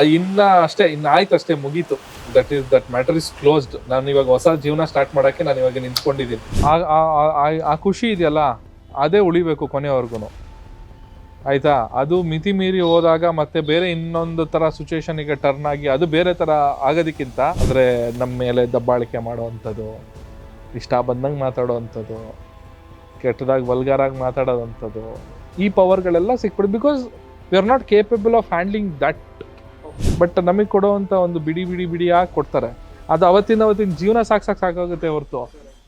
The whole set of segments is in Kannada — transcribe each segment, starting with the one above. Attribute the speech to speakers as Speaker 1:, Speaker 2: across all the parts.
Speaker 1: ಇನ್ನ ಅಷ್ಟೇ, ಇನ್ನ ಆಯ್ತು ಅಷ್ಟೇ, ಮುಗೀತು. That is that matter is closed ನಾನು ಇವಾಗ ಹೊಸ ಜೀವನ ಸ್ಟಾರ್ಟ್ ಮಾಡಕ್ಕೆ ನಾನು ಇವಾಗ ನಿಂತ್ಕೊಂಡಿದ್ದೀನಿ. ಆ- ಖುಷಿ ಇದೆಯಲ್ಲ, ಅದೇ ಉಳಿಬೇಕು ಕೊನೆವರೆಗೂ ಆಯ್ತಾ? ಅದು ಮಿತಿ ಮೀರಿ ಹೋದಾಗ ಮತ್ತೆ ಬೇರೆ ಇನ್ನೊಂದು ತರ ಸಿಚುವೇಶನ್ಗೆ ಟರ್ನ್ ಆಗಿ ಅದು ಬೇರೆ ತರ ಆಗೋದಕ್ಕಿಂತ ಅಂದ್ರೆ ನಮ್ಮ ಮೇಲೆ ದಬ್ಬಾಳಿಕೆ ಮಾಡುವಂಥದ್ದು, ಇಷ್ಟ ಬಂದಂಗೆ ಮಾತಾಡೋವಂಥದ್ದು, ಕೆಟ್ಟದಾಗಿ ವಲ್ಗಾರಾಗಿ ಮಾತಾಡೋದಂಥದ್ದು ಈ ಪವರ್ಗಳೆಲ್ಲ ಸಿಕ್ಬಿಡು because we are not capable of handling that but ನಮಗೆ ಕೊಡುವಂತ ಒಂದು ಬಿಡಿ ಬಿಡಿ ಬಿಡಿಯಾಗಿ ಕೊಡ್ತಾರೆ? ಅದು ಅವತ್ತಿನ ಅವತ್ತಿನ ಜೀವನ ಸಾಕು ಸಾಕು ಸಾಕಾಗುತ್ತೆ ಹೊರತು.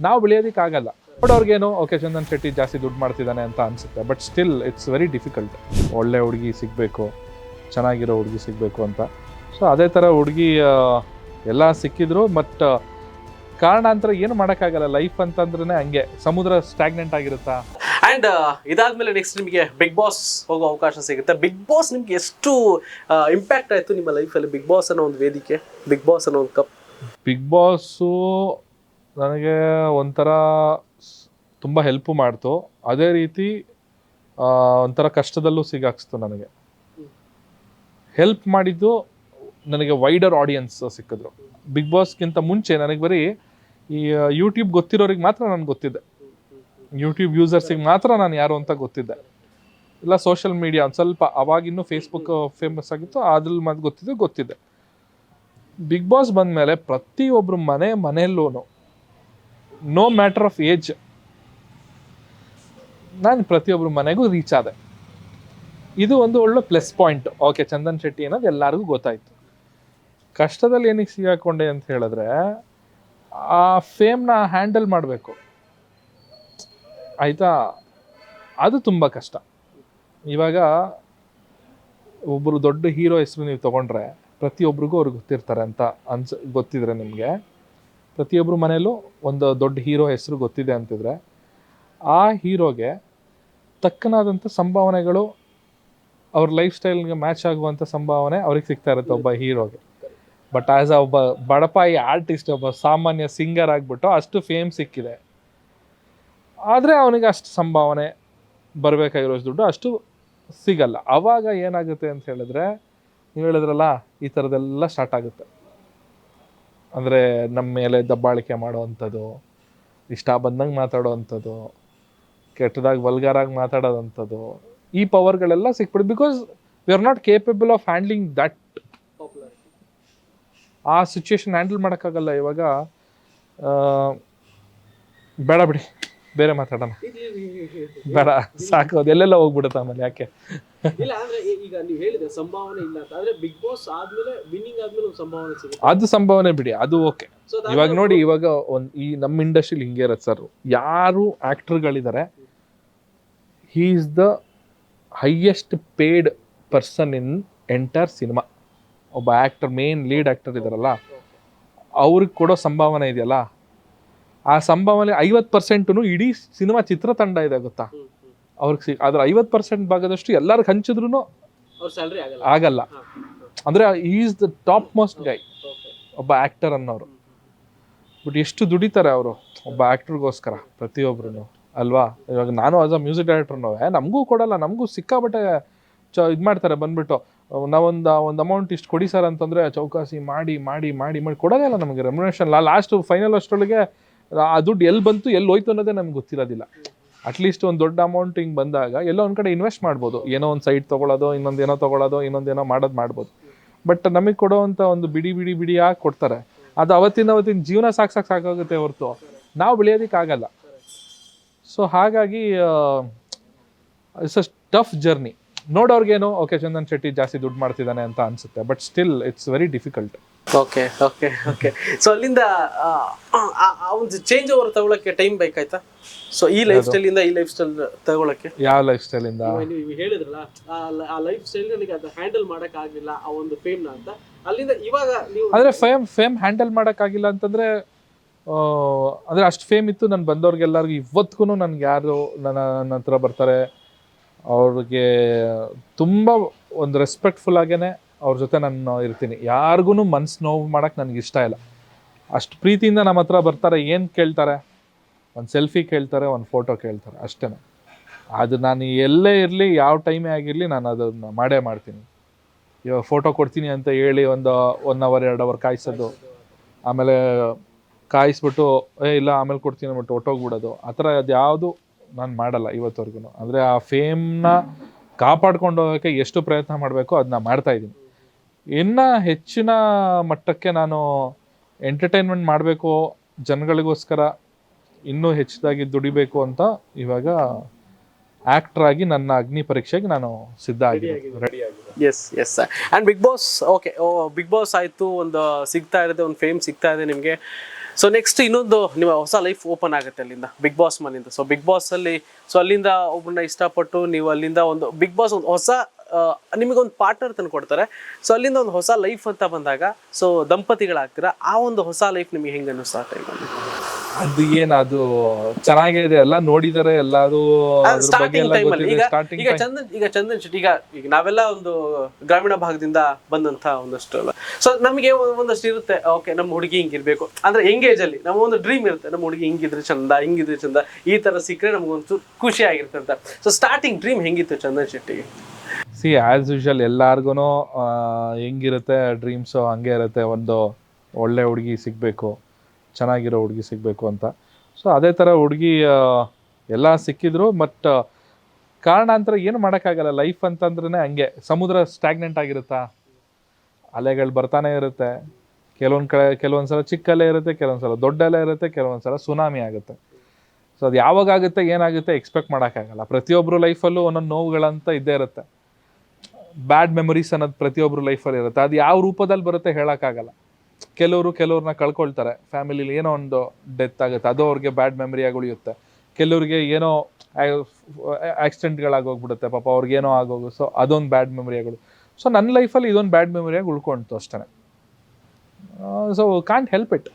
Speaker 1: ನಾವು ಬೆಳೆಯೋದಕ್ಕಾಗಲ್ಲ ಬಟ್ ಅವ್ರಿಗೇನು ಓಕೆ, ಚಂದನ್ ಶೆಟ್ಟಿ ಜಾಸ್ತಿ ದುಡ್ಡು ಮಾಡ್ತಿದ್ದಾನೆ ಅಂತ ಅನ್ಸುತ್ತೆ. But still it's very difficult ಒಳ್ಳೆ ಹುಡುಗಿ ಸಿಗಬೇಕು. ಚೆನ್ನಾಗಿರೋ ಹುಡುಗಿ ಸಿಗಬೇಕು ಅಂತ. ಸೊ ಅದೇ ಥರ ಹುಡುಗಿ ಎಲ್ಲ ಸಿಕ್ಕಿದ್ರು ಬಟ್ ಕಾರಣಾಂತರ ಏನು ಮಾಡೋಕ್ಕಾಗಲ್ಲ? ಲೈಫ್ ಅಂತಂದ್ರೆ ಹಂಗೆ. ಸಮುದ್ರ ಸ್ಟಾಗ್ನೆಂಟ್ ಆಗಿರುತ್ತಾ?
Speaker 2: ಅಂಡ್ ಇದಾದ್ಮೇಲೆ ನೆಕ್ಸ್ಟ್ ನಿಮಗೆ ಬಿಗ್ ಬಾಸ್ ಹೋಗೋ ಅವಕಾಶ ಸಿಗುತ್ತೆ. ಬಿಗ್ ಬಾಸ್ ನಿಮ್ಗೆ ಎಷ್ಟು ಇಂಪ್ಯಾಕ್ಟ್ ಆಯಿತು ನಿಮ್ಮ ಲೈಫಲ್ಲಿ ಬಿಗ್ ಬಾಸ್ ಅನ್ನೋ ಒಂದು ವೇದಿಕೆ ಬಿಗ್ ಬಾಸ್ ಅನ್ನೋ ಒಂದು ಕಪ್
Speaker 1: ಬಿಗ್ ಬಾಸು ನನಗೆ ಒಂಥರ ತುಂಬ ಹೆಲ್ಪ್ ಮಾಡ್ತು. ಅದೇ ರೀತಿ ಒಂಥರ ಕಷ್ಟದಲ್ಲೂ ಸಿಗಾಕ್ಸ್ತು ನನಗೆ. ಹೆಲ್ಪ್ ಮಾಡಿದ್ದು ನನಗೆ ವೈಡರ್ ಆಡಿಯನ್ಸ್ ಸಿಕ್ಕಿದ್ರು. ಬಿಗ್ ಬಾಸ್ಗಿಂತ ಮುಂಚೆ ನನಗೆ ಬರೀ ಈ ಯೂಟ್ಯೂಬ್ ಗೊತ್ತಿರೋರಿಗೆ ಮಾತ್ರ ನಾನು ಗೊತ್ತಿದ್ದೆ. ಯೂಟ್ಯೂಬ್ ಯೂಸರ್ಸಿಗೆ ಮಾತ್ರ ನಾನು ಯಾರು ಅಂತ ಗೊತ್ತಿದ್ದೆ. ಇಲ್ಲ ಸೋಷಿಯಲ್ ಮೀಡಿಯಾ ಒಂದು ಸ್ವಲ್ಪ ಅವಾಗಿನ್ನೂ ಫೇಸ್ಬುಕ್ ಫೇಮಸ್ ಆಗಿತ್ತು, ಅದ್ರಲ್ಲಿ ಮತ್ತೆ ಗೊತ್ತಿದ್ದು ಗೊತ್ತಿದ್ದೆ. ಬಿಗ್ ಬಾಸ್ ಬಂದಮೇಲೆ ಪ್ರತಿಯೊಬ್ಬರು ಮನೆ ಮನೆಯಲ್ಲೂ ನೋ ಮ್ಯಾಟರ್ ಆಫ್ ಏಜ್ ನಾನು ಪ್ರತಿಯೊಬ್ಬರು ಮನೆಗೂ ರೀಚ್ ಆದೆ. ಇದು ಒಂದು ಒಳ್ಳೆ plus point okay Chandan Shetty ಅನ್ನೋದು ಎಲ್ಲರಿಗೂ ಗೊತ್ತಾಯಿತು. ಕಷ್ಟದಲ್ಲಿ ಏನಕ್ಕೆ ಸಿಗಾಕೊಂಡೆ ಅಂತ ಹೇಳಿದ್ರೆ ಆ ಫೇಮ್ನ ಹ್ಯಾಂಡಲ್ ಮಾಡಬೇಕು. ಆಯಿತಾ? ಅದು ತುಂಬ ಕಷ್ಟ. ಇವಾಗ ಒಬ್ಬರು ದೊಡ್ಡ ಹೀರೋ ಹೆಸರು ನೀವು ತೊಗೊಂಡ್ರೆ ಪ್ರತಿಯೊಬ್ಬರಿಗೂ ಅವ್ರಿಗೆ ಗೊತ್ತಿರ್ತಾರೆ ಅಂತ ಅನ್ಸ್, ಗೊತ್ತಿದ್ರೆ ನಿಮಗೆ. ಪ್ರತಿಯೊಬ್ಬರು ಮನೇಲೂ ಒಂದು ದೊಡ್ಡ ಹೀರೋ ಹೆಸರು ಗೊತ್ತಿದೆ ಅಂತಿದ್ರೆ ಆ ಹೀರೋಗೆ ತಕ್ಕನಾದಂಥ ಸಂಭಾವನೆಗಳು ಅವ್ರ ಲೈಫ್ ಸ್ಟೈಲ್ಗೆ ಮ್ಯಾಚ್ ಆಗುವಂಥ ಸಂಭಾವನೆ ಅವ್ರಿಗೆ ಸಿಗ್ತಾ ಇರುತ್ತೆ ಒಬ್ಬ ಹೀರೋಗೆ ಬಟ್ ಆ್ಯಸ್ ಅ ಒಬ್ಬ ಬಡಪಾಯಿ ಆರ್ಟಿಸ್ಟ್ ಒಬ್ಬ ಸಾಮಾನ್ಯ ಸಿಂಗರ್ ಆಗಿಬಿಟ್ಟು ಅಷ್ಟು ಫೇಮ್ ಸಿಕ್ಕಿದೆ. ಆದರೆ ಅವನಿಗೆ ಅಷ್ಟು ಸಂಭಾವನೆ ಬರಬೇಕಾಗಿರೋಷ್ಟು ದುಡ್ಡು ಅಷ್ಟು ಸಿಗಲ್ಲ. ಆವಾಗ ಏನಾಗುತ್ತೆ ಅಂತ ಹೇಳಿದ್ರೆ, ನೀವು ಹೇಳಿದ್ರಲ್ಲ, ಈ ಥರದ್ದೆಲ್ಲ ಸ್ಟಾರ್ಟ್ ಆಗುತ್ತೆ. ಅಂದರೆ ನಮ್ಮ ಮೇಲೆ ದಬ್ಬಾಳಿಕೆ ಮಾಡೋವಂಥದ್ದು ಇಷ್ಟ ಬಂದಂಗೆ ಮಾತಾಡೋವಂಥದ್ದು, ಕೆಟ್ಟದಾಗಿ ವಲ್ಗಾರಾಗಿ ಮಾತಾಡೋದಂಥದ್ದು, ಈ ಪವರ್ಗಳೆಲ್ಲ ಸಿಕ್ಬಿಡು because we are not capable of handling that ಆ ಸಿಚುವೇಶನ್ ಹ್ಯಾಂಡಲ್ ಮಾಡೋಕ್ಕಾಗಲ್ಲ ಇವಾಗ ಬೇಡ ಬಿಡಿ ಬೇರೆ ಮಾತಾಡೋಣ. ಬೇಡ ಸಾಕು ಅದೆಲ್ಲೆಲ್ಲ ಹೋಗ್ಬಿಡುತ್ತೆ ಆಮೇಲೆ ಯಾಕೆ?
Speaker 2: ಇಲ್ಲ ಅಂದ್ರೆ ಈಗ ನೀವು ಹೇಳಿದ್ರೆ ಸಂಭಾವನೆ ಇಲ್ಲ ಅಂತ ಆದ್ರೆ ಬಿಗ್ ಬಾಸ್ ಆದ್ಮೇಲೆ ವಿನ್ನಿಂಗ್ ಆದ್ಮೇಲೆ ಒಂದು ಸಂಭಾವನೆ ಸಿಗುತ್ತೆ.
Speaker 1: ಅದು ಸಂಭಾವನೆ ಬಿಡಿ ಅದು ಓಕೆ ಇವಾಗ ನೋಡಿ ಇವಾಗ ಒಂದು ಈ ನಮ್ಮ ಇಂಡಸ್ಟ್ರಿಲಿ ಹಿಂಗೆ ಇರತ್ತೆ ಸರ್ ಯಾರು ಆಕ್ಟರ್ಗಳಿದ್ದಾರೆ he is the highest paid person in entire cinema ಒಬ್ಬ ಆ್ಯಕ್ಟರ್ ಮೇನ್ ಲೀಡ್ ಆ್ಯಕ್ಟರ್ ಇದಾರಲ್ಲ ಅವ್ರಿಗೆ ಕೊಡೋ ಸಂಭಾವನೆ ಇದೆಯಲ್ಲ? ಆ ಸಂಭಾವನೆ ಐವತ್ತು ಪರ್ಸೆಂಟು ಇಡೀ ಸಿನಿಮಾ ಚಿತ್ರತಂಡ ಇದೆ ಗೊತ್ತಾ? ಅವ್ರಿಗೆ ಸಿ ಅದ್ರ ಐವತ್ತು ಪರ್ಸೆಂಟ್ ಭಾಗದಷ್ಟು ಎಲ್ಲರಿಗೆ ಹಂಚಿದ್ರು
Speaker 2: ಆಗಲ್ಲ.
Speaker 1: ಅಂದರೆ is the top most guy ಒಬ್ಬ ಆ್ಯಕ್ಟರ್ ಅನ್ನೋರು. ಬಟ್ ಎಷ್ಟು ದುಡಿತಾರೆ ಅವರು? ಒಬ್ಬ ಆ್ಯಕ್ಟರ್ಗೋಸ್ಕರ ಪ್ರತಿಯೊಬ್ರು ಅಲ್ವಾ? ಇವಾಗ ನಾನು ಆಸ್ ಅ ಮ್ಯೂಸಿಕ್ ಡೈರೆಕ್ಟರ್ನೂ ನಮಗೂ ಕೊಡಲ್ಲ ನಮಗೂ ಸಿಕ್ಕಾಬಟ್ಟೆ ಚ ಇದು ಮಾಡ್ತಾರೆ ಬಂದ್ಬಿಟ್ಟು. ನಾವೊಂದು ಒಂದು ಅಮೌಂಟ್ ಇಷ್ಟು ಕೊಡಿ ಸರ್ ಅಂತಂದರೆ ಚೌಕಾಸಿ ಮಾಡಿ ಮಾಡಿ ಮಾಡಿ ಮಾಡಿ ಕೊಡೋದೇ ಇಲ್ಲ ನಮಗೆ ರೆಮ್ಯುನೇಷನ್ ಲಾಸ್ಟ್ ಫೈನಲ್ ಅಷ್ಟರೊಳಗೆ, ಆ ದುಡ್ಡು ಎಲ್ಲಿ ಬಂತು ಎಲ್ಲಿ ಹೋಯ್ತು ಅನ್ನೋದೇ ನಮ್ಗೆ ಗೊತ್ತಿರೋದಿಲ್ಲ. ಅಟ್ಲೀಸ್ಟ್ ಒಂದು ದೊಡ್ಡ ಅಮೌಂಟ್ ಹಿಂಗೆ ಬಂದಾಗ ಎಲ್ಲೋ ಒಂದು ಕಡೆ ಇನ್ವೆಸ್ಟ್ ಮಾಡ್ಬೋದು. ಏನೋ ಒಂದು ಸೈಟ್ ತೊಗೊಳೋದು ಇನ್ನೊಂದೇನೋ ತೊಗೊಳೋದು ಇನ್ನೊಂದೇನೋ ಮಾಡೋದು ಮಾಡ್ಬೋದು. ಬಟ್ ನಮಗೆ ಕೊಡೋವಂಥ ಒಂದು ಬಿಡಿ ಬಿಡಿ ಬಿಡಿಯಾಗಿ ಕೊಡ್ತಾರೆ? ಅದು ಅವತ್ತಿನ ಅವತ್ತಿನ ಜೀವನ ಸಾಕು ಸಾಕು ಸಾಕಾಗುತ್ತೆ ಹೊರತು. ನಾವು ಬೆಳೆಯೋದಕ್ಕಾಗಲ್ಲ ಸೊ ಹಾಗಾಗಿ ಇಟ್ಸ್ ಅ ಟಫ್ ಜರ್ನಿ ನೋಡೋರ್ಗೇನು ಓಕೆ ಚಂದನ್ ಶೆಟ್ಟಿ ಜಾಸ್ತಿ ದುಡ್ಡು ಮಾಡ್ತಿದ್ದಾನೆ ಅಂತ ಅನ್ಸುತ್ತೆ. But still it's very difficult
Speaker 2: okay okay okay so ಅಲ್ಲಿಂದ ಒಂದು ಚೇಂಜ್ ಓವರ್ ತಗೊಳಕ್ಕೆ ಟೈಮ್ ಬೇಕಾಯ್ತಾ? ಸೊ ಈ ಲೈಫ್ ಸ್ಟೈಲ್ ಇಂದ ಈ ಲೈಫ್ ಸ್ಟೈಲ್ ತಗೊಳಕ್ಕೆ?
Speaker 1: ಯಾವ ಲೈಫ್ ಸ್ಟೈಲಿಂದ
Speaker 2: ನೀವು ಹೇಳಿದ್ರಲ್ಲ ಆ ಲೈಫ್ ಸ್ಟೈಲ್ ನನಗೆ ಅದು ಹ್ಯಾಂಡಲ್ ಮಾಡಕ್ ಆಗಿಲ್ಲ ಆ ಒಂದು ಫೇಮ್ನ ಅಂತ. ಅಲ್ಲಿಂದ ಇವಾಗ ನೀವು
Speaker 1: ಅಂದ್ರೆ ಫೇಮ್ ಫೇಮ್ ಹ್ಯಾಂಡಲ್ ಮಾಡಕ್ ಆಗಿಲ್ಲ ಅಂತಂದ್ರೆ ಅಂದ್ರೆ ಅಷ್ಟು ಫೇಮ್ ಇತ್ತು ನಾನು ಬಂದವ್ರಿಗೆಲ್ಲರಿಗೂ ಇವತ್ತಿಗೂ ನನ್ಗೆ ಯಾರು ನನ್ನ ನನ್ನ ಹತ್ರ ಬರ್ತಾರೆ. ಅವ್ರಿಗೆ ತುಂಬ ಒಂದು ರೆಸ್ಪೆಕ್ಟ್ಫುಲ್ ಆಗೇ ಅವ್ರ ಜೊತೆ ನಾನು ಇರ್ತೀನಿ. ಯಾರಿಗೂ ಮನ್ಸು ನೋವು ಮಾಡೋಕ್ಕೆ ನನಗೆ ಇಷ್ಟ ಇಲ್ಲ. ಅಷ್ಟು ಪ್ರೀತಿಯಿಂದ ನಮ್ಮ ಹತ್ರ ಬರ್ತಾರೆ, ಏನು ಕೇಳ್ತಾರೆ? ಒಂದು ಸೆಲ್ಫಿ ಕೇಳ್ತಾರೆ, ಒಂದು ಫೋಟೋ ಕೇಳ್ತಾರೆ ಅಷ್ಟೇ ಅದು ನಾನು ಎಲ್ಲೇ ಇರಲಿ, ಯಾವ ಟೈಮೇ ಆಗಿರಲಿ, ನಾನು ಅದನ್ನು ಮಾಡೇ ಮಾಡ್ತೀನಿ. ಇವಾಗ ಫೋಟೋ ಕೊಡ್ತೀನಿ ಅಂತ ಹೇಳಿ ಒಂದು ಒನ್ ಅವರ್ ಎರಡು ಅವರ್ ಕಾಯಿಸೋದು, ಆಮೇಲೆ ಕಾಯಿಸ್ಬಿಟ್ಟು, ಏ, ಇಲ್ಲ, ಆಮೇಲೆ ಕೊಡ್ತೀನಿ, ಅಂದ್ಬಿಟ್ಟು ಹೊಟ್ಟೋಗ್ಬಿಡೋದು ಆ ಥರ ಅದ್ಯಾವುದು ನಾನು ಮಾಡಲ್ಲ ಇವತ್ತವರೆಗೂ ಅಂದರೆ ಆ ಫೇಮ್ನ ಕಾಪಾಡ್ಕೊಂಡು ಹೋಗೋಕ್ಕೆ ಎಷ್ಟು ಪ್ರಯತ್ನ ಮಾಡಬೇಕು ಅದನ್ನ ಮಾಡ್ತಾ ಇದ್ದೀನಿ. ಇನ್ನು ಹೆಚ್ಚಿನ ಮಟ್ಟಕ್ಕೆ ನಾನು ಎಂಟರ್ಟೈನ್ಮೆಂಟ್ ಮಾಡಬೇಕು ಜನಗಳಿಗೋಸ್ಕರ ಇನ್ನೂ ಹೆಚ್ಚಿದಾಗಿ ದುಡಿಬೇಕು ಅಂತ ಇವಾಗ ಆಕ್ಟರ್ ಆಗಿ ನನ್ನ ಅಗ್ನಿ ಪರೀಕ್ಷೆಗೆ ನಾನು ಸಿದ್ಧ ಆಗಿದ್ದೀನಿ.
Speaker 2: Yes yes and Bigg Boss okay Bigg Boss ಆಯಿತು ಒಂದು ಸಿಗ್ತಾ ಇರುತ್ತೆ ಒಂದು ಫೇಮ್ ಸಿಗ್ತಾ ಇದೆ ನಿಮಗೆ. ಸೊ ನೆಕ್ಸ್ಟ್ ಇನ್ನೊಂದು ನಿಮ್ಮ ಹೊಸ ಲೈಫ್ ಓಪನ್ ಆಗುತ್ತೆ ಅಲ್ಲಿಂದ ಬಿಗ್ ಬಾಸ್ ಮನೆಯಿಂದ. ಸೊ ಬಿಗ್ ಬಾಸ್ ಅಲ್ಲಿ ಸೊ ಅಲ್ಲಿಂದ ಒಬ್ಬರನ್ನ ಇಷ್ಟಪಟ್ಟು ನೀವು ಅಲ್ಲಿಂದ ಒಂದು ಬಿಗ್ ಬಾಸ್ ಒಂದು ಹೊಸ ನಿಮಗೊಂದು ಪಾರ್ಟ್ನರ್ ತಂದು ಕೊಡ್ತಾರೆ. ಸೊ ಅಲ್ಲಿಂದ ಒಂದು ಹೊಸ ಲೈಫ್ ಅಂತ ಬಂದಾಗ ಸೊ ದಂಪತಿಗಳಾಗ್ತೀರಾ, ಆ ಒಂದು ಹೊಸ ಲೈಫ್ ನಿಮಗೆ ಹೆಂಗೆ ಅನ್ನಿಸ್ತಾ
Speaker 1: ಅದು ಏನ್ ಅದು ಚೆನ್ನಾಗಿದೆ ಎಲ್ಲ ನೋಡಿದಾರೆ ಎಲ್ಲಾರು
Speaker 2: ಸ್ಟಾರ್ಟಿಂಗ್ ಟೈಮಲ್ಲಿ ಈಗ ಈಗ ಚಂದನ್ ಈಗ ಚಂದನ್ ಶೆಟ್ಟಿ ಈಗ ಈಗ ನಾವೆಲ್ಲ ಒಂದು ಗ್ರಾಮೀಣ ಭಾಗದಿಂದ ಬಂದಂತ ಒಂದಷ್ಟು ಅಲ್ಲ. ಸೊ ನಮಗೆ ಒಂದಷ್ಟು ಇರುತ್ತೆ. ಓಕೆ ನಮ್ಮ ಹುಡುಗಿ ಹಿಂಗಿರ್ಬೇಕು ಅಂದ್ರೆ ಎಂಗೇಜ್ ಅಲ್ಲಿ ನಮ್ಮ ಒಂದು ಡ್ರೀಮ್ ಇರುತ್ತೆ. ನಮ್ಮ ಹುಡುಗಿ ಹಿಂಗಿದ್ರೆ ಚಂದ ಹಿಂಗಿದ್ರೆ ಚಂದ ಈ ತರ ಸಿಕ್ಕರೆ ನಮ್ಗೊಂಚೂರು ಖುಷಿ ಆಗಿರುತ್ತೆ ಅಂತ ಸೊ ಸ್ಟಾರ್ಟಿಂಗ್ ಡ್ರೀಮ್ ಹೆಂಗಿತ್ತು ಚಂದನ್ ಶೆಟ್ಟಿಗೆ
Speaker 1: ಸಿ ಆಸ್ ಯೂಶಲ್ ಎಲ್ಲಾರ್ಗು ಹೆಂಗಿರುತ್ತೆ ಡ್ರೀಮ್ಸ್ ಹಂಗೆ ಇರುತ್ತೆ. ಒಂದು ಒಳ್ಳೆ ಹುಡುಗಿ ಸಿಗಬೇಕು. ಚೆನ್ನಾಗಿರೋ ಹುಡುಗಿ ಸಿಗಬೇಕು ಅಂತ. ಸೊ ಅದೇ ಥರ ಹುಡುಗಿ ಎಲ್ಲ ಸಿಕ್ಕಿದ್ರು ಬಟ್ ಕಾರಣಾಂತರ ಏನು ಮಾಡೋಕ್ಕಾಗಲ್ಲ. ಲೈಫ್ ಅಂತಂದ್ರೆ ಹಂಗೆ. ಸಮುದ್ರ ಸ್ಟ್ಯಾಗ್ನೆಂಟ್ ಆಗಿರುತ್ತಾ? ಅಲೆಗಳು ಬರ್ತಾನೆ ಇರುತ್ತೆ. ಕೆಲವೊಂದು ಕಡೆ, ಕೆಲವೊಂದು ಸಲ ಚಿಕ್ಕ ಅಲೆ ಇರುತ್ತೆ, ಕೆಲವೊಂದು ಸಲ ದೊಡ್ಡ ಅಲೆ ಇರುತ್ತೆ, ಕೆಲವೊಂದು ಸಲ ಸುನಾಮಿ ಆಗುತ್ತೆ. ಸೊ ಅದು ಯಾವಾಗ ಆಗುತ್ತೆ ಏನಾಗುತ್ತೆ ಎಕ್ಸ್ಪೆಕ್ಟ್ ಮಾಡೋಕ್ಕಾಗಲ್ಲ. ಪ್ರತಿಯೊಬ್ಬರು ಲೈಫಲ್ಲೂ ಒಂದೊಂದು ನೋವುಗಳಂತ ಇದ್ದೇ ಇರುತ್ತೆ. ಬ್ಯಾಡ್ ಮೆಮೊರೀಸ್ ಅನ್ನೋದು ಪ್ರತಿಯೊಬ್ಬರು ಲೈಫಲ್ಲಿ ಇರುತ್ತೆ. ಅದು ಯಾವ ರೂಪದಲ್ಲಿ ಬರುತ್ತೆ ಹೇಳೋಕ್ಕಾಗಲ್ಲ. ಕೆಲವರು ಕೆಲವ್ರನ್ನ ಕಳ್ಕೊಳ್ತಾರೆ. ಫ್ಯಾಮಿಲಿಲಿ ಏನೋ ಒಂದು ಡೆತ್ ಆಗುತ್ತೆ. ಅದು ಅವ್ರಿಗೆ ಬ್ಯಾಡ್ ಮೆಮರಿಯಾಗಿ ಉಳಿಯುತ್ತೆ. ಕೆಲವ್ರಿಗೆ ಏನೋ ಆಕ್ಸಿಡೆಂಟ್ಗಳಾಗೋಗ್ಬಿಡುತ್ತೆ ಪಾಪ ಅವ್ರಿಗೆ ಏನೋ ಆಗೋಗು, ಸೊ ಅದೊಂದು ಬ್ಯಾಡ್ ಮೆಮರಿಯಾಗಳು ಸೊ ನನ್ನ ಲೈಫಲ್ಲಿ ಇದೊಂದು ಬ್ಯಾಡ್ ಮೆಮರಿಯಾಗಿ ಉಳ್ಕೊಳ್ತು ಅಷ್ಟೇ ಸೊ ಕಾಂಟ್ ಹೆಲ್ಪ್ ಇಟ್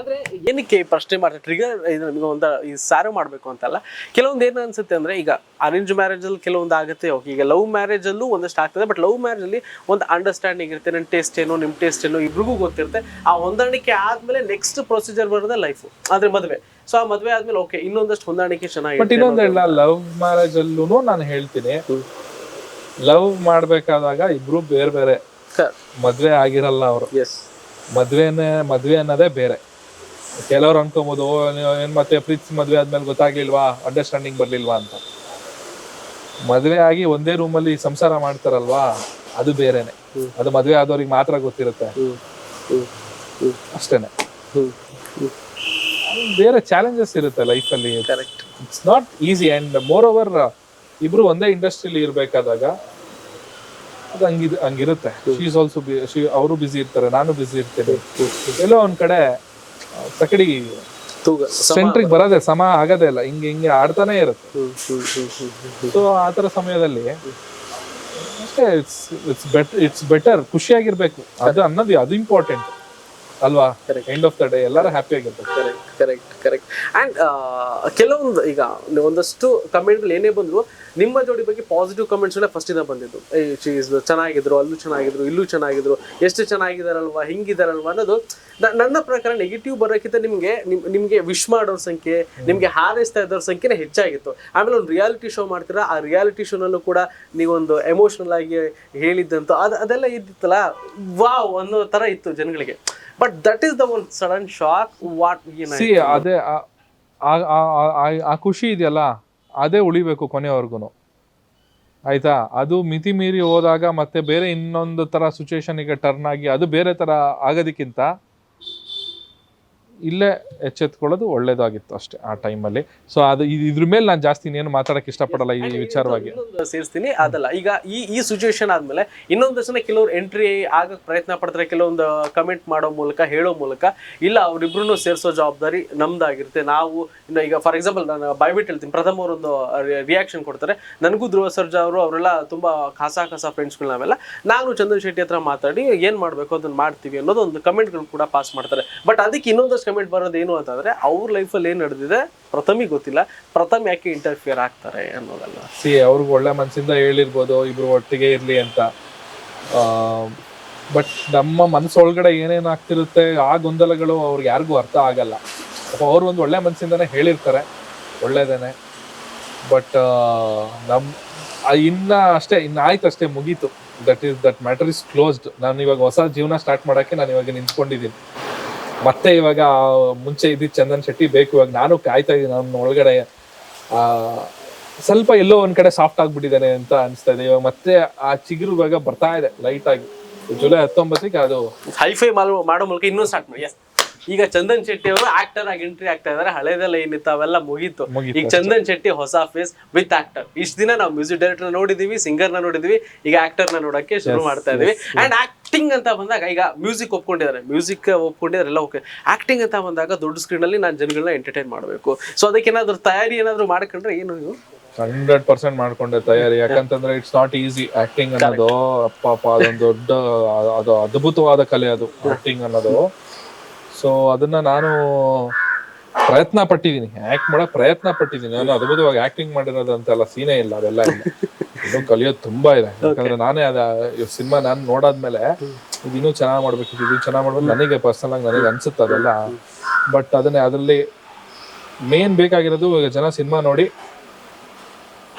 Speaker 2: ಅಂದ್ರೆ ಏನಕ್ಕೆ ಪ್ರಶ್ನೆ ಮಾಡ್ತಾರೆ? ಟ್ರಿಗರ್ ಇದು ನಮಗೆ ಒಂದು ಈ ಸಾರು ಮಾಡಬೇಕು ಅಂತಲ್ಲ. ಕೆಲವೊಂದು ಏನು ಅನ್ಸುತ್ತೆ ಅಂದ್ರೆ ಈಗ ಅರೇಂಜ್ ಮ್ಯಾರೇಜ್ ಅಲ್ಲಿ ಕೆಲವೊಂದು ಆಗುತ್ತೆ ಓಕೆ ಈಗ ಲವ್ ಮ್ಯಾರೇಜ್ ಅಲ್ಲೂ ಒಂದಷ್ಟು ಆಗ್ತದೆ ಬಟ್ ಲವ್ ಮ್ಯಾರೇಜ್ ಅಲ್ಲಿ ಒಂದು ಅಂಡರ್ಸ್ಟ್ಯಾಂಡಿಂಗ್ ಇರುತ್ತೆ ನನ್ನ ಟೇಸ್ಟ್ ಏನೋ ನಿಮ್ ಟೇಸ್ಟ್ ಏನೋ ಇಬ್ರಿಗೂ ಗೊತ್ತಿರುತ್ತೆ. ಆ ಹೊಂದಾಣಿಕೆ ಆದ್ಮೇಲೆ ನೆಕ್ಸ್ಟ್ ಪ್ರೊಸೀಜರ್ ಬರೋದೇ ಲೈಫ್ ಆದ್ರೆ ಮದುವೆ. ಸೊ ಆ ಮದುವೆ ಆದ್ಮೇಲೆ ಓಕೆ ಇನ್ನೊಂದಷ್ಟು ಹೊಂದಾಣಿಕೆ
Speaker 1: ಬಟ್ ಇನ್ನೊಂದು ಹೇಳ ಲವ್ ಮ್ಯಾರೇಜ್ ಅಲ್ಲೂ ನಾನು ಹೇಳ್ತೀನಿ. ಲವ್ ಮಾಡ್ಬೇಕಾದಾಗ ಇಬ್ರು ಬೇರೆ ಬೇರೆ. ಮದ್ವೆ ಆಗಿರಲ್ಲ ಅವರು.
Speaker 2: ಎಸ್
Speaker 1: ಮದ್ವೆನೇ ಮದ್ವೆ ಅನ್ನೋದೇ ಬೇರೆ. ಕೆಲವ್ರು ಅನ್ಕೊಬೋದು "ಓ, ನೀವು ಏನ್ ಮತ್ತೆ ಪ್ರೀತಿ ಮದ್ವೆ ಆದ್ಮೇಲೆ ಗೊತ್ತಾಗ್ಲಿಲ್ವಾ? ಅಂಡರ್ಸ್ಟ್ಯಾಂಡಿಂಗ್ ಬರ್ಲಿಲ್ವಾ ಅಂತ. ಮದ್ವೆ ಆಗಿ ಒಂದೇ ರೂಮಲ್ಲಿ ಸಂಸಾರ ಮಾಡ್ತಾರಲ್ವಾ? ಅದು ಬೇರೆನೆ. ಅದು ಮದ್ವೆ ಆದವ್ರಿಗೆ ಮಾತ್ರ ಗೊತ್ತಿರುತ್ತೆ. ಅಷ್ಟೇನೆ. ಬೇರೆ ಚಾಲೆಂಜಸ್ ಇರುತ್ತೆ ಲೈಫಲ್ಲಿ
Speaker 2: correct
Speaker 1: it's not easy and moreover ಇಬ್ರು ಒಂದೇ ಇಂಡಸ್ಟ್ರಿಲಿ ಇರ್ಬೇಕಾದಾಗ ಅದು ಹಂಗಿದ್ ಹಂಗಿರುತ್ತೆ. ಶೀಸ್ ಆಲ್ಸೋ ಅವರು ಬಿಸಿ ಇರ್ತಾರೆ ನಾನು ಬಿಸಿ ಇರ್ತೇನೆ. ಎಲ್ಲೋ ಒಂದ್ ಕಡೆ
Speaker 2: ತೂಗ
Speaker 1: ಸೆಂಟ್ರಿಗೆ ಬರೋದೇ ಸಮ ಆಗದೇ ಇಲ್ಲ. ಹಿಂಗೆ ಹಿಂಗೆ ಆಡ್ತಾನೆ ಇರುತ್ತೆ. ಸೊ ಆ ಥರ ಸಮಯದಲ್ಲಿ ಅಷ್ಟೇ it's it's bet it's better ಖುಷಿಯಾಗಿರ್ಬೇಕು. ಅದು ಅನ್ನೋದು ಅದು ಇಂಪಾರ್ಟೆಂಟ್ ಅಲ್ವಾ. ಎಂಡ್ ಆಫ್ ದ ಡೇ ಎಲ್ಲರೂ ಹ್ಯಾಪಿ ಆಗಿರ್ಬೇಕು.
Speaker 2: ಕರೆಕ್ಟ್ ಕರೆಕ್ಟ್ ಕರೆಕ್ಟ್ ಆ್ಯಂಡ್ ಕೆಲವೊಂದು ಈಗ ಒಂದಷ್ಟು ಕಮೆಂಟ್ಗಳು ಏನೇ ಬಂದ್ರು ನಿಮ್ಮ ಜೋಡಿ ಬಗ್ಗೆ ಪಾಸಿಟಿವ್ ಕಮೆಂಟ್ಸ್ಗಳೇ ಫಸ್ಟಿಂದ ಬಂದಿದ್ದು. ಏ ಬಂದಿದ್ದು ಚೆನ್ನಾಗಿದ್ರು ಅಲ್ಲೂ ಚೆನ್ನಾಗಿದ್ರು ಇಲ್ಲೂ ಚೆನ್ನಾಗಿದ್ರು ಎಷ್ಟು ಚೆನ್ನಾಗಿದಾರಲ್ವಾ ಹಿಂಗಿದಾರಲ್ವಾ ಅನ್ನೋದು ನನ್ನ ಪ್ರಕಾರ ನೆಗೆಟಿವ್ ಬರೋಕ್ಕಿಂತ ನಿಮಗೆ ನಿಮಗೆ ವಿಶ್ ಮಾಡೋರ ಸಂಖ್ಯೆ ನಿಮಗೆ ಹಾರೈಸ್ತಾ ಇದ್ದವ್ರ ಸಂಖ್ಯೆನೇ ಹೆಚ್ಚಾಗಿತ್ತು. ಆಮೇಲೆ ಒಂದು ರಿಯಾಲಿಟಿ ಶೋ ಮಾಡ್ತೀರಾ ಆ ರಿಯಾಲಿಟಿ ಶೋನಲ್ಲೂ ಕೂಡ ನೀವೊಂದು ಎಮೋಷನಲ್ ಆಗಿ ಹೇಳಿದ್ದಂತೂ ಅದು ಅದೆಲ್ಲ ಇದ್ದಿತ್ತಲ್ಲ ವಾವ್ ಅನ್ನೋ ಥರ ಇತ್ತು ಜನಗಳಿಗೆ. But that is the one sudden shock what
Speaker 1: ಅದೇ ಆ- ಖುಷಿ ಇದೆಯಲ್ಲ ಅದೇ ಉಳಿಬೇಕು ಕೊನೆವರೆಗೂ ಆಯ್ತಾ? ಅದು ಮಿತಿ ಮೀರಿ ಹೋದಾಗ ಮತ್ತೆ ಬೇರೆ ಇನ್ನೊಂದು ತರ ಸಿಚುವೇಶನಿಗೆ ಟರ್ನ್ ಆಗಿ ಅದು ಬೇರೆ ತರ ಆಗೋದಕ್ಕಿಂತ ಇಲ್ಲೇ ಎಚ್ಚೆತ್ಕೊಳ್ಳೋದು ಒಳ್ಳೇದಾಗಿತ್ತು ಅಷ್ಟೇ ಆ ಟೈಮಲ್ಲಿ. ಸೊ ಅದು ಇದ್- ಇದ್ರ ಮೇಲೆ ನಾನು ಜಾಸ್ತಿ ಇನ್ನೇನು ಮಾತಾಡಕ್ಕೆ ಇಷ್ಟಪಡಲ್ಲ ಈ ವಿಚಾರವಾಗಿ.
Speaker 2: ಇನ್ನೊಂದು ಸೇರಿಸ್ತೀನಿ. ಅದಲ್ಲ ಈಗ ಈ ಈ ಸಿಚುವೇಶನ್ ಆದ್ಮೇಲೆ ಇನ್ನೊಂದು ಜನ ಕೆಲವ್ರು ಎಂಟ್ರಿ ಆಗಕ್ ಪ್ರಯತ್ನ ಪಡ್ತಾರೆ ಕೆಲವೊಂದು ಕಮೆಂಟ್ ಮಾಡೋ ಮೂಲಕ ಹೇಳೋ ಮೂಲಕ. ಇಲ್ಲ ಅವ್ರಿಬ್ರು ಸೇರಿಸೋ ಜವಾಬ್ದಾರಿ ನಮ್ದಾಗಿರುತ್ತೆ. ನಾವು ಇನ್ನು ಈಗ ಫಾರ್ ಎಕ್ಸಾಂಪಲ್ ನಾನು ಬಾಯ್ಬಿಟ್ಟು ಹೇಳ್ತೀನಿ. ಪ್ರಥಮ ಅವರೊಂದು ರಿಯಾಕ್ಷನ್ ಕೊಡ್ತಾರೆ. ನನಗೂ ಧ್ರುವ ಸರ್ಜಾ ಅವರು ಅವರೆಲ್ಲ ತುಂಬಾ ಕಸ ಕಸ ಫ್ರೆಂಡ್ಸ್ಗಳು ನಾವೆಲ್ಲ. ನಾನು ಚಂದನ್ ಶೆಟ್ಟಿ ಹತ್ರ ಮಾತಾಡಿ ಏನು ಮಾಡಬೇಕು ಅದನ್ನ ಮಾಡ್ತೀವಿ ಅನ್ನೋದು ಒಂದು ಕಮೆಂಟ್ಗಳು ಕೂಡ ಪಾಸ್ ಮಾಡ್ತಾರೆ. ಬಟ್ ಅದಕ್ಕೆ ಇನ್ನೊಂದಷ್ಟು ಕಮೆಂಟ್ ಬರೋದು ಏನು ಅಂತಂದ್ರೆ ಅವ್ರ ಲೈಫಲ್ಲಿ ಏನು ನಡೆದಿದೆ? ಪ್ರಥಮಿಗೆ ಗೊತ್ತಿಲ್ಲ. ಪ್ರಥಮ್ ಯಾಕೆ ಇಂಟರ್ಫಿಯರ್ ಆಗ್ತಾರೆ ಅನ್ನೋದಲ್ಲ.
Speaker 1: ಸಿ, ಅವ್ರಿಗೆ ಒಳ್ಳೆ ಮನಸ್ಸಿಂದ ಹೇಳಿರ್ಬೋದು, ಇಬ್ರು ಒಟ್ಟಿಗೆ ಇರಲಿ ಅಂತ. ಬಟ್ ನಮ್ಮ ಮನಸ್ಸೊಳಗಡೆ ಏನೇನು ಆಗ್ತಿರುತ್ತೆ, ಆ ಗೊಂದಲಗಳು ಅವ್ರಿಗೆ ಯಾರಿಗೂ ಅರ್ಥ ಆಗಲ್ಲ. ಅವ್ರು ಒಂದು ಒಳ್ಳೆ ಮನಸ್ಸಿಂದನೇ ಹೇಳಿರ್ತಾರೆ, ಒಳ್ಳೇದೇನೆ. ಬಟ್ ನಮ್ಮ ಇನ್ನ ಅಷ್ಟೇ, ಇನ್ನು ಆಯ್ತು ಅಷ್ಟೇ, ಮುಗೀತು. That is that matter is closed ನಾನು ಇವಾಗ ಹೊಸ ಜೀವನ ಸ್ಟಾರ್ಟ್ ಮಾಡೋಕೆ ನಾನು ಇವಾಗ ನಿಂತ್ಕೊಂಡಿದ್ದೀನಿ. ಮತ್ತೆ ಇವಾಗ ಮುಂಚೆ ಇದ್ದಿದ್ದು ಚಂದನ್ ಶೆಟ್ಟಿ ಬೇಕು ಇವಾಗ ನಾನು ಕಾಯ್ತಾ ಇದ್ದೀನಿ ನನ್ನ ಒಳಗಡೆ ಆ ಸ್ವಲ್ಪ ಎಲ್ಲೋ ಒಂದ್ ಕಡೆ ಸಾಫ್ಟ್ ಆಗ್ಬಿಟ್ಟಿದ್ದಾನೆ ಅಂತ ಅನಿಸ್ತಾ ಇದೆ. ಇವಾಗ ಮತ್ತೆ ಆ ಚಿಗುರು ಇವಾಗ ಬರ್ತಾ ಇದೆ ಲೈಟ್ ಆಗಿ. ಜುಲೈ ಹತ್ತೊಂಬತ್ತಕ್ಕೆ ಅದು
Speaker 2: ಹೈಫೈ ಮಾಡೋ ಮಾಡೋ ಮೂಲಕ ಇನ್ನೂ ಸ್ಟಾರ್ಟ್ ಮಾಡಿ. ಈಗ ಚಂದನ್ ಶೆಟ್ಟಿ ಅವರು ಆಕ್ಟರ್ ಆಗಿ ಎಂಟ್ರಿ ಆಗ್ತಾ ಇದಾರೆ ಹಳೇದೆಲ್ಲ ಏನಿತ್ತು ಅವೆಲ್ಲ ಮುಗೀತು. ಈಗ ಚಂದನ್ ಶೆಟ್ಟಿ ಹೊಸ ಫೇಸ್ ವಿತ್ ಆಕ್ಟರ್ ಇಷ್ಟ ದಿನ ನಾವು ಮ್ಯೂಸಿಕ್ ಡೈರೆಕ್ಟರ್ ನೋಡಿದೀವಿ ಸಿಂಗರ್ನ ನೋಡಿದೀವಿ ಈಗ ಆಕ್ಟರ್ನ ನೋಡಕ್ಕೆ ಶುರು ಮಾಡ್ತಾ ಇದೀವಿ. ಅಂಡ್ ಆಕ್ಟಿಂಗ್ ಅಂತ ಬಂದಾಗ ಈಗ ಮ್ಯೂಸಿಕ್ ಒಪ್ಕೊಂಡಿದ್ದಾರೆ. ಮ್ಯೂಸಿಕ್ ಒಪ್ಕೊಂಡಿದ್ದಾರೆ ಎಲ್ಲ ಓಕೆ ಆಕ್ಟಿಂಗ್ ಅಂತ ಬಂದಾಗ ದೊಡ್ಡ ಸ್ಕ್ರೀನ್ ಅಲ್ಲಿ ನಾನು ಜನಗಳನ್ನ ಎಂಟರ್ಟೈನ್ ಮಾಡಬೇಕು. ಸೊ ಅದಕ್ಕೆ ಏನಾದ್ರು ತಯಾರಿ ಏನಾದರೂ ಮಾಡ್ಕೊಂಡ್ರೆ ಏನು ನೀವು?
Speaker 1: ಹಂಡ್ರೆಡ್ ಪರ್ಸೆಂಟ್ ಮಾಡ್ಕೊಂಡೆ ತಯಾರಿ. ಯಾಕಂತಂದ್ರೆ ಇಟ್ಸ್ ನಾಟ್ ಈಸಿ ಆಕ್ಟಿಂಗ್ ಅನ್ನೋದು. ಅಪ್ಪ ಅಪ್ಪ ಅದೊಂದು ದೊಡ್ಡ ಅದು ಅದ್ಭುತವಾದ ಕಲೆ ಅದು ಆಕ್ಟಿಂಗ್ ಅನ್ನೋದು. ಸೊ ಅದನ್ನ ನಾನು ಪ್ರಯತ್ನ ಪಟ್ಟಿದ್ದೀನಿ ಆಕ್ಟ್ ಮಾಡಕ್ ಪ್ರಯತ್ನ ಪಟ್ಟಿದ್ದೀನಿ ನಾನು ಅದ್ಭುತವಾಗಿ ಆಕ್ಟಿಂಗ್ ಮಾಡಿರೋದಂತೆಲ್ಲ ಸೀನೇ ಇಲ್ಲ ಅದೆಲ್ಲ ಇಲ್ಲ. ಇನ್ನು ಕಲಿಯೋದು ತುಂಬಾ ಇದೆ. ಯಾಕಂದ್ರೆ ನಾನೇ ಅದ ಸಿನಿಮಾ ನಾನು ನೋಡಾದ್ಮೇಲೆ ಇದು ಇನ್ನೂ ಚೆನ್ನಾಗಿ ಮಾಡ್ಬೇಕು ಇದು ಚೆನ್ನಾಗಿ ಮಾಡ್ಬೇಕು ನನಗೆ ಪರ್ಸನಲ್ ಆಗಿ ನನಗೆ ಅನ್ಸುತ್ತೆ ಅದೆಲ್ಲ. ಬಟ್ ಅದನ್ನೇ ಅದರಲ್ಲಿ ಮೇನ್ ಬೇಕಾಗಿರೋದು ಈಗ ಜನ ಸಿನಿಮಾ ನೋಡಿ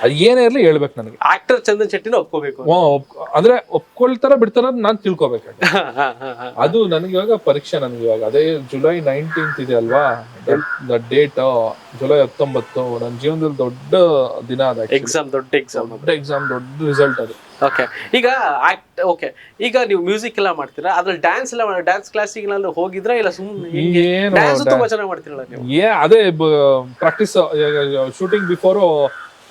Speaker 1: ಅದು ಏನೇ ಇರಲಿ ಹೇಳ್ಬೇಕು ನನಗೆ.
Speaker 2: ಆಕ್ಟರ್ ಚಂದನ್ ಶೆಟ್ಟಿನ ಒಪ್ಕೋಬೇಕು.
Speaker 1: ಓ, ಒಪ್- ಅಂದ್ರೆ ಒಪ್ಕೊಳ್ತಾರ ಬಿಡ್ತಾರ ನಾನು ತಿಳ್ಕೊಬೇಕು. ಅದು ನನಗೆ ಇವಾಗ ಪರೀಕ್ಷೆ ನನಗೆ ಇವಾಗ. ಅದೇ ಜುಲೈ ನೈನ್ಟೀನ್ತ್ ಇದೆ ಅಲ್ವಾ? ಡೇಟ್ ಜುಲೈ ಹತ್ತೊಂಬತ್ತು. ನನ್ನ ಜೀವನದಲ್ಲಿ ದೊಡ್ಡ ದಿನ ಅದ actually.
Speaker 2: ಎಕ್ಸಾಮ್ ದೊಡ್ಡ ಎಕ್ಸಾಮ್
Speaker 1: ದೊಡ್ಡ ಎಕ್ಸಾಮ್ ದೊಡ್ಡ ರಿಸಲ್ಟ್ ಅದು.
Speaker 2: ಓಕೆ ಈಗ ಆಕ್ಟ್ ಓಕೆ ಈಗ ನೀವು ಮ್ಯೂಸಿಕ್ ಎಲ್ಲ ಮಾಡ್ತೀರಾ? ಅದ್ರಲ್ಲಿ ಡ್ಯಾನ್ಸ್ ಎಲ್ಲ ಡ್ಯಾನ್ಸ್ ಕ್ಲಾಸಿಗೆ ಏನಾದ್ರು ಹೋಗಿದ್ರಾ? ಇಲ್ಲ ಸುಮ್ಮನೆ
Speaker 1: ಏನು
Speaker 2: ಡ್ಯಾನ್ಸ್ ತುಂಬಾ ಚೆನ್ನಾಗಿ ಮಾಡ್ತೀರಲ್ಲ ನೀವು?
Speaker 1: ಏ ಅದೇ practice shooting before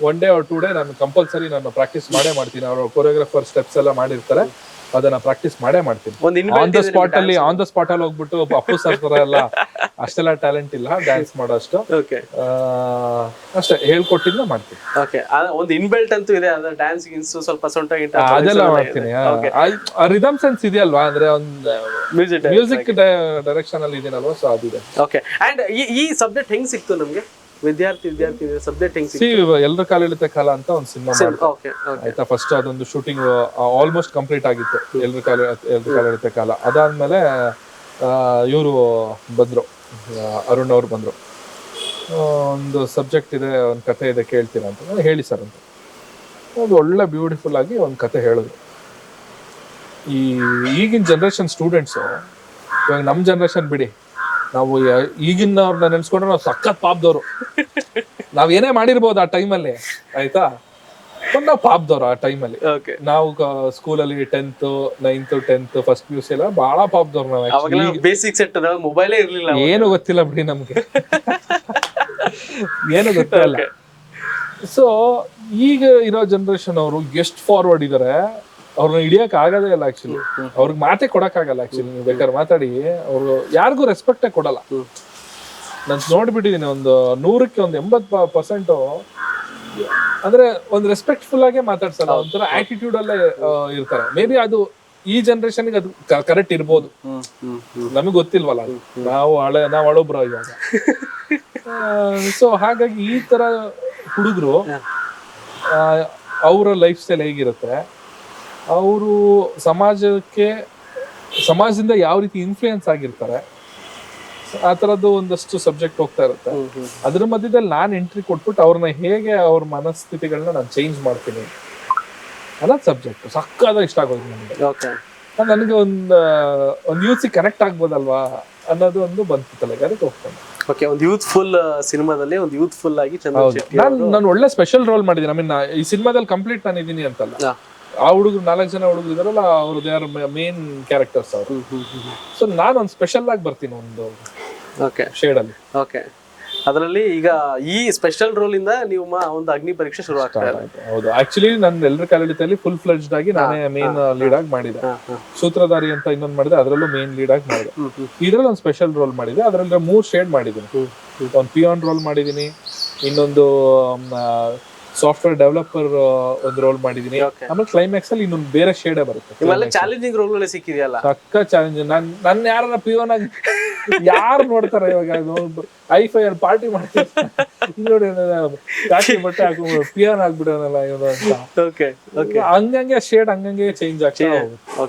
Speaker 1: one day or two day ನಾನು ಕಂಪಲ್ಸರಿ ನಾನು ಪ್ರಾಕ್ಟೀಸ್ ಮಾಡೇ ಮಾಡ್ತೀನಿ. ಅವರು ಕೊರಿಯೋಗ್ರಾಫರ್ ಸ್ಟೆಪ್ಸ್ ಎಲ್ಲ ಮಾಡಿರ್ತಾರೆ. ಅದನ್ನ ಪ್ರಾಕ್ಟೀಸ್ ಮಾಡೇ ಮಾಡ್ತೀನಿ. ಆನ್ ದ ಸ್ಪಾಟ್ ಅಲ್ಲಿ ಆನ್ ದ ಸ್ಪಾಟ್ ಅಲ್ಲಿ ಹೋಗ್ಬಿಟ್ಟು ಅಪ್ಪು ಸರ್ ತರ ಎಲ್ಲ ಅಷ್ಟೆಲ್ಲ ಟ್ಯಾಲೆಂಟ್ ಇಲ್ಲ ಡ್ಯಾನ್ಸ್ ಮಾಡೋಷ್ಟು ಅಷ್ಟೇ ಹೇಳ್ಕೊಟ್ಟಿದ್ನ ಮಾಡ್ತೀನಿ.
Speaker 2: ಓಕೆ ಒಂದು ಇನ್ಬೆಲ್ಟ್ ಅಂತೂ ಇದೆ ಅದ ಡ್ಯಾನ್ಸ್ ಗಿನ್ಸ್ ಸ್ವಲ್ಪ ಸೊಂಟ ಗಿಂಟ
Speaker 1: ಅದೆಲ್ಲ ಮಾಡ್ತೀನಿ ರಿದಮ್ ಸೆನ್ಸ್ ಇದೆಯಲ್ವಾ? ಅಂದ್ರೆ ಒಂದು
Speaker 2: ಮ್ಯೂಸಿಕ್
Speaker 1: ಮ್ಯೂಸಿಕ್ ಡೈರೆಕ್ಷನ್ ಅಲ್ಲಿ ಇದೀನಲ್ವಾ? ಸೊ ಅದಿದೆ
Speaker 2: ಓಕೆ ಅಂಡ್ ಈ ಸಬ್ಜೆಕ್ಟ್ ಹೆಂಗ್ ಸಿಕ್ತು ನಮ್ಗೆ? ವಿದ್ಯಾರ್ಥಿ ವಿದ್ಯಾರ್ಥಿ ಸಬ್ಜೆಕ್ಟ್ ಹೆಂಗ್
Speaker 1: ಸಿ ಎಲ್ಲರ ಕಾಲಿಳಿತ ಕಾಲ ಅಂತ ಒಂದು ಸಿನಿಮಾ
Speaker 2: ಓಕೆ
Speaker 1: ಆಯ್ತಾ? ಫಸ್ಟ್ ಅದೊಂದು ಶೂಟಿಂಗ್ ಆಲ್ಮೋಸ್ಟ್ ಕಂಪ್ಲೀಟ್ ಆಗಿತ್ತು ಎಲ್ಲರ ಕಾಲ ಎಲ್ರ ಕಾಲಿಳಿತ ಕಾಲ. ಅದಾದ್ಮೇಲೆ ಇವರು ಬಂದ್ರು. ಅರುಣ್ ಅವ್ರು ಬಂದ್ರು. ಒಂದು ಸಬ್ಜೆಕ್ಟ್ ಇದೆ ಒಂದು ಕತೆ ಇದೆ ಕೇಳ್ತೀರಾ ಅಂತ. ಹೇಳಿ ಸರ್ ಅಂತ. ಒಂದು ಒಳ್ಳೆ ಬ್ಯೂಟಿಫುಲ್ ಆಗಿ ಒಂದು ಕತೆ ಹೇಳಿದ್ರು. ಈ ಈಗಿನ ಜನ್ರೇಷನ್ ಸ್ಟೂಡೆಂಟ್ಸು ಇವಾಗ ನಮ್ಮ ಜನ್ರೇಷನ್ ಬಿಡಿ. ನಾವು ಈಗಿನ ಅವ್ರನ್ನ ನೆನ್ಸ್ಕೊಂಡ್ರೆ ನಾವು ಸಖತ್ ಪಾಪ್ದವ್ರು. ನಾವ್ ಏನೇ ಮಾಡಿರ್ಬೋದು ಆ ಟೈಮಲ್ಲಿ ಆಯ್ತಾ? ಬಟ್ ನಾವು ಪಾಪದವ್ರು ಆ ಟೈಮಲ್ಲಿ.
Speaker 2: ಓಕೆ
Speaker 1: ನಾವು ಸ್ಕೂಲಲ್ಲಿ tenth ninth tenth first P U C ಎಲ್ಲ ಬಹಳ ಪಾಪದವ್ರು ನಾವು
Speaker 2: ಬೇಸಿಕ್ ಸೆಟ್ ಮೊಬೈಲೇ ಇರ್ಲಿಲ್ಲ
Speaker 1: ಏನು ಗೊತ್ತಿಲ್ಲ ಬಿಡಿ ನಮ್ಗೆ. ಏನು ಗೊತ್ತಿಲ್ಲ. ಸೊ ಈಗ ಇರೋ ಜನರೇಷನ್ ಅವರು ಎಷ್ಟು ಫಾರ್ವರ್ಡ್ ಇದಾರೆ? ಅವ್ರನ್ನ ಹಿಡಿಯಕ್ ಆಗದೇ ಇಲ್ಲ ಆಕ್ಚುಲಿ ಅವ್ರಿಗೆ ಮಾತೆ ಕೊಡಕ್ ಆಗಲ್ಲ ಆಕ್ಚುಲಿ ನೀವು ಬೇಕಾದ್ರೆ ಮಾತಾಡಿ. ಅವರು ಯಾರಿಗೂ ರೆಸ್ಪೆಕ್ಟೇ ಕೊಡಲ್ಲ. ನಾನು ನೋಡ್ಬಿಟ್ಟಿದೀನಿ ಒಂದು ನೂರಕ್ಕೆ ಒಂದು ಎಂಬತ್ ಪರ್ಸೆಂಟ್ ಅಂದ್ರೆ ಒಂದು ರೆಸ್ಪೆಕ್ಟ್ಫುಲ್ ಆಗೇ ಮಾತಾಡ್ಸಲ್ಲ ಒಂಥರ ಆಟಿಟ್ಯೂಡ್ ಅಲ್ಲೇ ಇರ್ತಾರೆ. ಮೇ ಬಿ ಅದು ಈ ಜನರೇಷನ್ಗೆ ಅದು ಕರೆಕ್ಟ್ ಇರ್ಬೋದು. ನಮಗೆ ಗೊತ್ತಿಲ್ವಲ್ಲ. ನಾವು ಹಳೆ ನಾವು ಹಳಬ್ರ ಇವಾಗ. ಸೊ ಹಾಗಾಗಿ ಈ ತರ ಹುಡುಗರು ಅವರ ಲೈಫ್ ಸ್ಟೈಲ್ ಹೇಗಿರುತ್ತೆ? ಅವರು ಸಮಾಜಕ್ಕೆ ಸಮಾಜದಿಂದ ಯಾವ ರೀತಿ ಇನ್ಫ್ಲೂಯೆನ್ಸ್ ಆಗಿರ್ತಾರೆ ಆ ಥರದ್ದು ಒಂದಷ್ಟು ಸಬ್ಜೆಕ್ಟ್ ಹೋಗ್ತಾ ಇರುತ್ತೆ. ಅದ್ರ ಮಧ್ಯದಲ್ಲಿ ನಾನು ಎಂಟ್ರಿ ಕೊಟ್ಬಿಟ್ಟು ಅವ್ರನ್ನ ಹೇಗೆ ಅವ್ರ ಮನಸ್ಥಿತಿಗಳನ್ನ ನಾನು ಚೇಂಜ್ ಮಾಡ್ತೀನಿ. ಅನ್ನೋದು ಸಬ್ಜೆಕ್ಟ್ ಸಕ್ಕದ ಇಷ್ಟ ಆಗೋದು ನನಗೆ. ನನಗೆ ಒಂದು ಒಂದು ಯೂತ್ಸಿಗೆ ಕನೆಕ್ಟ್ ಆಗ್ಬೋದಲ್ವಾ ಅನ್ನೋದು ಒಂದು ಬಂತು ತಲೆಗೆ. ಅದಕ್ಕೆ ಹೋಗ್ತಾನೆ.
Speaker 2: ಓಕೆ ಒಂದು ಯೂತ್ಫುಲ್ ಸಿನಿಮಾದಲ್ಲಿ ಒಂದು ಯೂತ್ಫುಲ್ ಆಗಿ
Speaker 1: ನಾನು ನಾನು ಒಳ್ಳೆ ಸ್ಪೆಷಲ್ ರೋಲ್ ಮಾಡಿದ್ದೀನಿ. ಐ ಮೀನ್ ಈ ಸಿನಿಮಾದಲ್ಲಿ ಕಂಪ್ಲೀಟ್ ನಾನು ಇದೀನಿ ಅಂತಲ್ಲ. ಆ ಹುಡುಗರು ನಾಲ್ಕು ಜನ ಹುಡುಗರು ಇದಾರಲ್ಲ ಅವರು ದೇ ಆರ್ ಮೇನ್ ಕ್ಯಾರೆಕ್ಟರ್ಸ್ ಅವರು. ಸೊ ನಾನು ಒಂದು ಸ್ಪೆಷಲ್ ಆಗಿ ಬರ್ತೀನಿ ಒಂದು
Speaker 2: ಓಕೆ
Speaker 1: ಶೇಡ್ ಅಲ್ಲಿ.
Speaker 2: ಓಕೆ ಅದರಲ್ಲಿ ಈಗ ಈ ಸ್ಪೆಷಲ್ ರೋಲ್ ಇಂದ ನೀವು ಒಂದು ಅಗ್ನಿ ಪರೀಕ್ಷೆ ಶುರು ಆಗ್ತಾ ಇದೆ.
Speaker 1: ಹೌದು. ಆಕ್ಚುಲಿ ನನ್ನ ಎಲ್ಲರ ಕಾಲಿಡಿತಲ್ಲಿ ಫುಲ್ ಫ್ಲೆಜ್ಡ್ ಆಗಿ ನಾನೇ ಮೇನ್ ಲೀಡ್ ಆಗಿ ಮಾಡಿದೆ. ಸೂತ್ರಧಾರಿ ಅಂತ ಇನ್ನೊಂದು ಮಾಡಿದೆ ಅದರಲ್ಲೂ ಮೇನ್ ಲೀಡ್ ಆಗಿ ಮಾಡಿದೆ. ಇದ್ರಲ್ಲಿ ಒಂದು ಸ್ಪೆಷಲ್ ರೋಲ್ ಮಾಡಿದೆ ಅದರಲ್ಲಿ ಮೂರು ಶೇಡ್ ಮಾಡಿದ್ದೀನಿ. ಒಂದು ಪಿಯಾನ್ ರೋಲ್ ಮಾಡಿದ್ದೀನಿ ಇನ್ನೊಂದು ಸಾಫ್ಟ್ವೇರ್ ಡೆವಲಪರ್ ಒಂದು ರೋಲ್
Speaker 2: ಮಾಡಿದೀನಿ.
Speaker 1: ಆಮೇಲೆ ಕ್ಲೈಮ್ಯಾಕ್ಸ್ ಅಲ್ಲಿ ಇನ್ನೊಂದು ಬೇರೆ ಶೇಡೇ ಬರುತ್ತೆ.
Speaker 2: ಚಾಲೆಂಜಿಂಗ್ ರೋಲ್ ಸಿಕ್ಕಿದೆಯಲ್ಲ?
Speaker 1: ಸಕ್ಕ ಚಾಲೆಂಜ್ ನನ್ ನನ್ನ ಯಾರ ಪಿಯೋನ್ ಆಗಿ ಯಾರು ನೋಡ್ತಾರೆ ಇವಾಗ? ಐ ಫೈ ಅಲ್ಲಿ ಪಾರ್ಟಿ ಮಾಡ್ತಾರೆ ನೋಡಿ ಕಾಕಿ ಬಟ್ಟೆ ಹಾಕೊಂಡು ಪಿಯೋನ್ ಆಗ್ಬಿಡೋನಲ್ಲ ಅಂತ.
Speaker 2: ಓಕೆ ಓಕೆ
Speaker 1: ಹಂಗಂಗೆ ಶೇಡ್ ಹಂಗಂಗೆ ಚೇಂಜ್ ಆಗ್ತಾ ಹೋಗುತ್ತೆ.
Speaker 2: ಓಕೆ